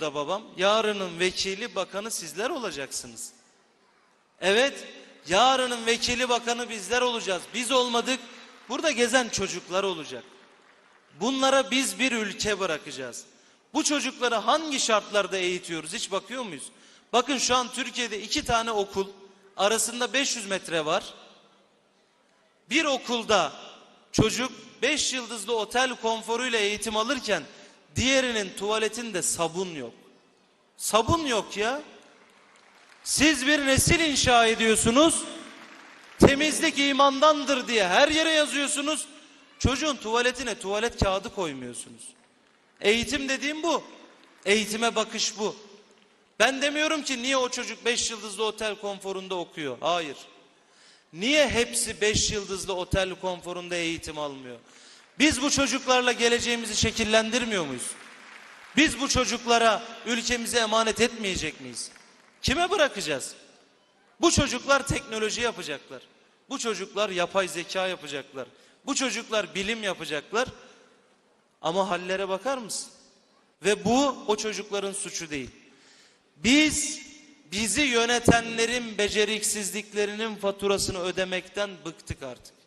burada babam. Yarının vekili bakanı sizler olacaksınız. Evet, yarının vekili bakanı bizler olacağız. Biz olmadık, burada gezen çocuklar olacak. Bunlara biz bir ülke bırakacağız. Bu çocukları hangi şartlarda eğitiyoruz hiç bakıyor muyuz? Bakın şu an Türkiye'de iki tane okul arasında 500 metre var. Bir okulda çocuk 5 yıldızlı otel konforuyla eğitim alırken diğerinin tuvaletinde sabun yok. Sabun yok ya. Siz bir nesil inşa ediyorsunuz. Temizlik imandandır diye her yere yazıyorsunuz. Çocuğun tuvaletine tuvalet kağıdı koymuyorsunuz. Eğitim dediğim bu. Eğitime bakış bu. Ben demiyorum ki niye o çocuk 5 yıldızlı otel konforunda okuyor. Hayır. Niye hepsi 5 yıldızlı otel konforunda eğitim almıyor? Biz bu çocuklarla geleceğimizi şekillendirmiyor muyuz? Biz bu çocuklara ülkemize emanet etmeyecek miyiz? Kime bırakacağız? Bu çocuklar teknoloji yapacaklar. Bu çocuklar yapay zeka yapacaklar. Bu çocuklar bilim yapacaklar. Ama hallere bakar mısın? Ve bu o çocukların suçu değil. Biz bizi yönetenlerin beceriksizliklerinin faturasını ödemekten bıktık artık.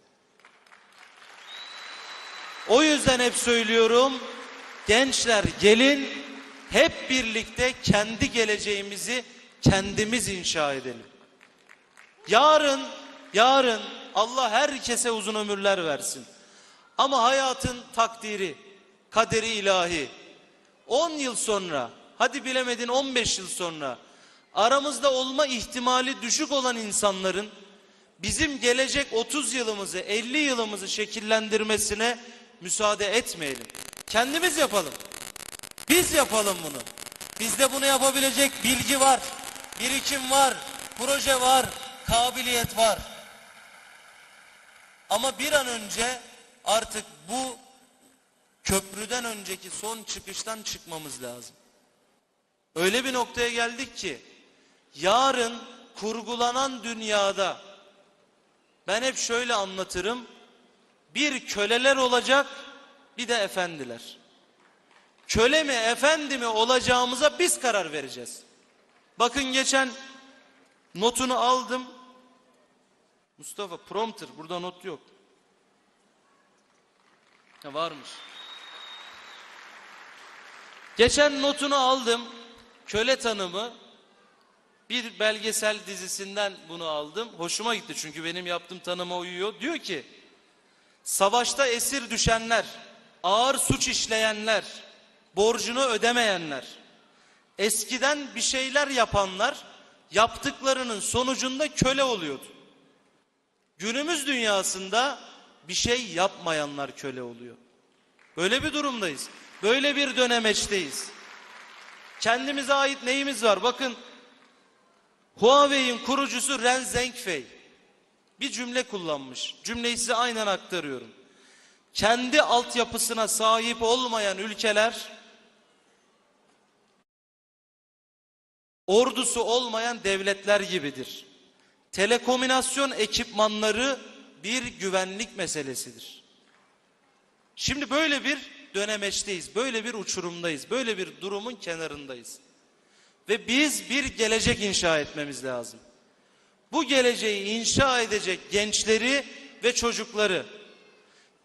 O yüzden hep söylüyorum. Gençler gelin hep birlikte kendi geleceğimizi kendimiz inşa edelim. Yarın, yarın Allah herkese uzun ömürler versin. Ama hayatın takdiri, kaderi ilahi. 10 yıl sonra, hadi bilemedin 15 yıl sonra aramızda olma ihtimali düşük olan insanların bizim gelecek 30 yılımızı, 50 yılımızı şekillendirmesine müsaade etmeyelim. Kendimiz yapalım. Biz yapalım bunu. Bizde bunu yapabilecek bilgi var, birikim var, proje var, kabiliyet var. Ama bir an önce artık bu köprüden önceki son çıkıştan çıkmamız lazım. Öyle bir noktaya geldik ki yarın kurgulanan dünyada ben hep şöyle anlatırım. Bir köleler olacak bir de efendiler. Köle mi efendi mi olacağımıza biz karar vereceğiz. Bakın geçen notunu aldım. Mustafa prompter burada not yok. Ha, varmış. Geçen notunu aldım. Köle tanımı. Bir belgesel dizisinden bunu aldım. Hoşuma gitti çünkü benim yaptığım tanıma uyuyor. Diyor ki savaşta esir düşenler, ağır suç işleyenler, borcunu ödemeyenler, eskiden bir şeyler yapanlar yaptıklarının sonucunda köle oluyordu. Günümüz dünyasında bir şey yapmayanlar köle oluyor. Böyle bir durumdayız. Böyle bir dönemeçteyiz. Kendimize ait neyimiz var? Bakın Huawei'in kurucusu Ren Zhengfei bir cümle kullanmış. Cümleyi size aynen aktarıyorum. Kendi altyapısına sahip olmayan ülkeler ordusu olmayan devletler gibidir. Telekomünasyon ekipmanları bir güvenlik meselesidir. Şimdi böyle bir dönemeçteyiz, böyle bir uçurumdayız, böyle bir durumun kenarındayız. Ve biz bir gelecek inşa etmemiz lazım. Bu geleceği inşa edecek gençleri ve çocukları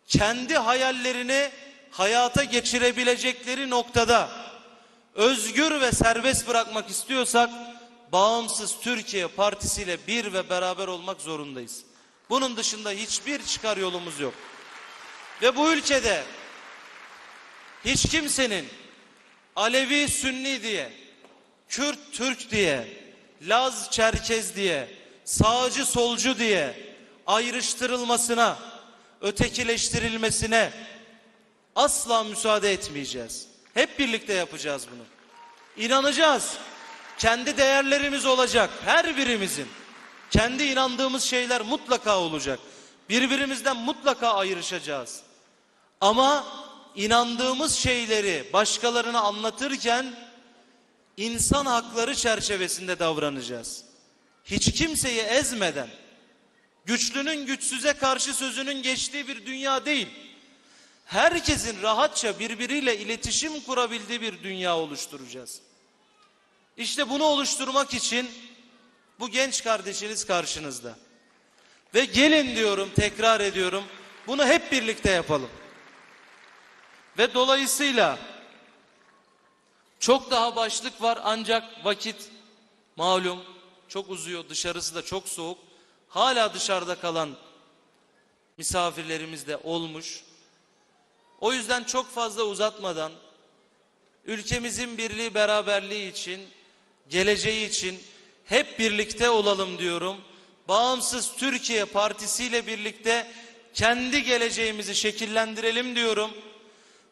kendi hayallerini hayata geçirebilecekleri noktada özgür ve serbest bırakmak istiyorsak bağımsız Türkiye Partisi ile bir ve beraber olmak zorundayız. Bunun dışında hiçbir çıkar yolumuz yok. Ve bu ülkede hiç kimsenin Alevi Sünni diye, Kürt Türk diye, Laz Çerkez diye, sağcı solcu diye ayrıştırılmasına, ötekileştirilmesine asla müsaade etmeyeceğiz. Hep birlikte yapacağız bunu. İnanacağız. Kendi değerlerimiz olacak her birimizin. Kendi inandığımız şeyler mutlaka olacak. Birbirimizden mutlaka ayrışacağız. Ama inandığımız şeyleri başkalarına anlatırken insan hakları çerçevesinde davranacağız. Hiç kimseyi ezmeden, güçlünün güçsüze karşı sözünün geçtiği bir dünya değil. Herkesin rahatça birbiriyle iletişim kurabildiği bir dünya oluşturacağız. İşte bunu oluşturmak için bu genç kardeşiniz karşınızda. Ve gelin diyorum, tekrar ediyorum. Bunu hep birlikte yapalım. Ve dolayısıyla çok daha başlık var ancak vakit malum çok uzuyor. Dışarısı da çok soğuk. Hala dışarıda kalan misafirlerimiz de olmuş. O yüzden çok fazla uzatmadan ülkemizin birliği beraberliği için, geleceği için hep birlikte olalım diyorum. Bağımsız Türkiye Partisi ile birlikte kendi geleceğimizi şekillendirelim diyorum.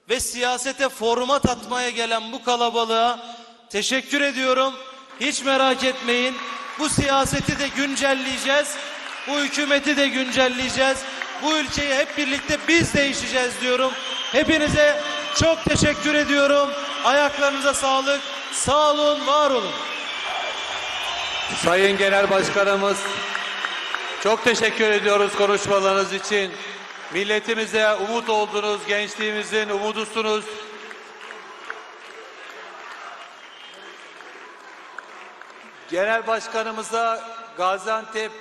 Ve siyasete format atmaya gelen bu kalabalığa teşekkür ediyorum. Hiç merak etmeyin. Bu siyaseti de güncelleyeceğiz. Bu hükümeti de güncelleyeceğiz. Bu ülkeyi hep birlikte biz değişeceğiz diyorum. Hepinize çok teşekkür ediyorum. Ayaklarınıza sağlık. Sağ olun, var olun. Sayın Genel Başkanımız çok teşekkür ediyoruz konuşmalarınız için. Milletimize umut oldunuz, gençliğimizin umudusunuz. Genel Başkanımıza Gaziantep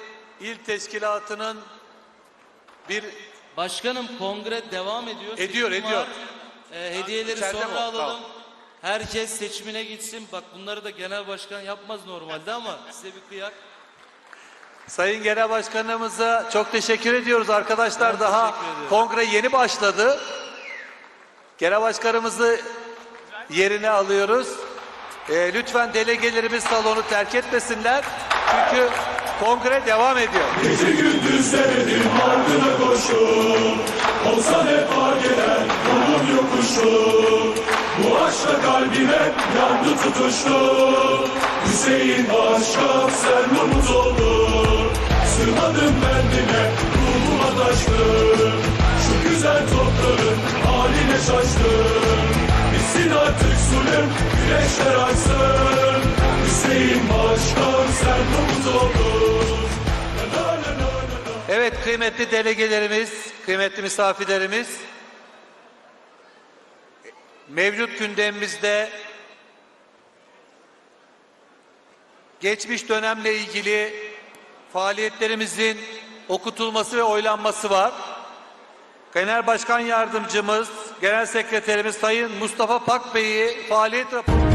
İl Teşkilatı'nın bir Başkanım kongre devam ediyor. Ediyor, Seçim ediyor. var. Ee, hediyeleri İçeride sonra mi o? alalım. Tamam. Herkes seçimine gitsin. Bak bunları da genel başkan yapmaz normalde ama size bir kıyak. Sayın Genel Başkanımıza çok teşekkür ediyoruz arkadaşlar. Ben Daha teşekkür ediyorum. kongre yeni başladı. Genel Başkanımızı yerine alıyoruz. Ee, lütfen delegelerimiz salonu terk etmesinler. Çünkü kongre devam ediyor. Gece gündüz denedim ardına koşum Olsa ne fark eder yolun yokuşu. Bu aşkla kalbim hep yandı tutuştu. Hüseyin Başkan sen umut oldun. Sığmadım kendime ruhuma taştım. Şu güzel topların haline şaştım. Bitsin artık zulüm güneşler açsın Hüseyin Başkan sen umut oldun. Evet kıymetli delegelerimiz, kıymetli misafirlerimiz. Mevcut gündemimizde geçmiş dönemle ilgili faaliyetlerimizin okutulması ve oylanması var. Genel Başkan Yardımcımız, Genel Sekreterimiz Sayın Mustafa Pak Bey'i faaliyet raporu